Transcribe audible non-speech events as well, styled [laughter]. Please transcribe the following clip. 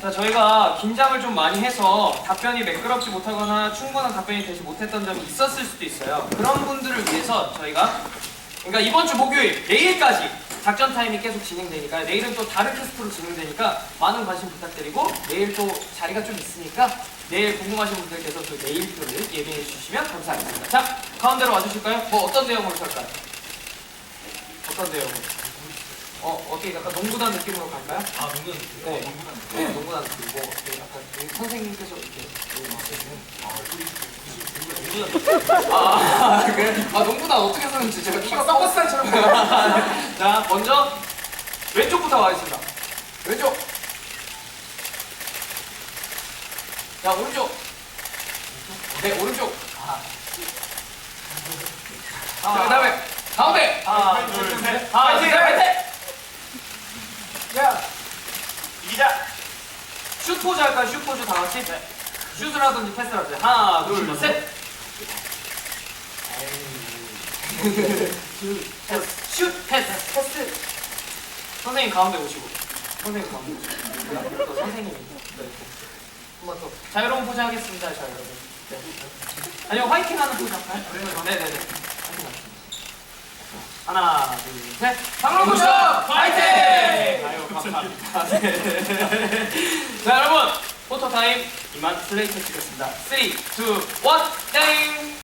자, 저희가 긴장을 좀 많이 해서 답변이 매끄럽지 못하거나 충분한 답변이 되지 못했던 점이 있었을 수도 있어요. 그런 분들을 위해서 저희가 그러니까 이번 주 목요일 내일까지 작전 타임이 계속 진행되니까 내일은 또 다른 캐스트로 진행되니까 많은 관심 부탁드리고 내일 또 자리가 좀 있으니까 내일 궁금하신 분들께서 또 내일 표를 예매해 주시면 감사하겠습니다. 자 가운데로 와주실까요? 뭐 어떤 내용으로 할까요? 어떤 내용으로? 어 어떻게 약간 농구단 느낌으로 갈까요? 아, 농구는 네. 네, 농구단 느낌. 뭐 네, 약간 여기 선생님께서 이렇게 아, [laughs] 아, 그래? 아, 농구단 어떻게 쓰는지 제가 키가 서커스단처럼 [laughs] 자, 먼저 왼쪽부터 가겠습니다. 왼쪽. 자, 오른쪽. 네, 오른쪽. 자, 그 다음에 가운데. 하나, 둘, 셋. 하나, 둘, 셋, 파이팅! 자, 이기자. 슛 포즈 할까요? 슛 포즈 다 같이? 네. 슛을 하든지 패스를 하든지. 하나, 둘, 셋. 패스. [laughs] 슛, 패스, 패스. 선생님 가운데 오시고. 선생님 가운데 오시고. 또 선생님이. 네. 한번 더. 자, 여러분 포즈 하겠습니다. 자, 여러분. 네. 아니요, 화이팅 하는 포즈 할까요? 네네네. 화이팅 하겠습니다. 하나, 둘, 셋. 방랑포즈 화이팅! 감사합니다. 네. [laughs] 자, 여러분. 포토 타임 이만 슬레이트 찍겠습니다. 3, 2, 1, 땡!